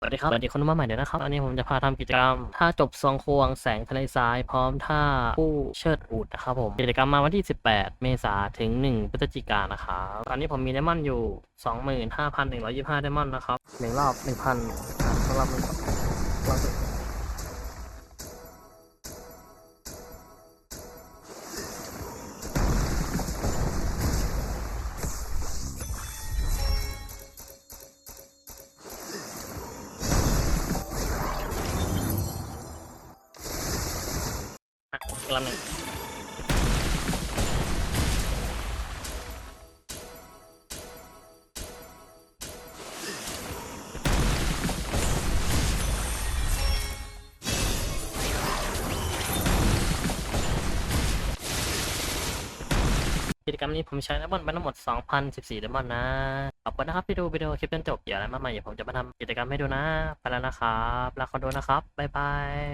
สวัสดีครับสวัสดีคนมาใหม่เดี๋ยวนะครับ อันนี้ผมจะพาทำกิจกรรมท่าจบซองควงแสงทะเลทราย พร้อมท่าผู้เชิดอูดนะครับผม กิจกรรมมาวันที่ 18 เมษาถึง 1 พฤศจิกายนนะครับตอนนี้ผมมีไดมอนด์อยู่ 25,125ไดมอนด์นะครับหนึ่งรอบ 1,000อะสองรอบหนึ่งรอบ หนึ่งอะอีกรอบหนึ่งกิจกรรมนี้ผมใช้ดมอนด์ไปทั้งหมด 2,014ดมอนด์นะ ขอบคุณนะครับที่ดูวิดีโอคลิปจนจบอย่าอะไรมากมายเดี๋ยวผมจะมาทำกิจกรรมให้ดูนะ ไปแล้วนะครับลาคนดูนะครับ บ๊ายบาย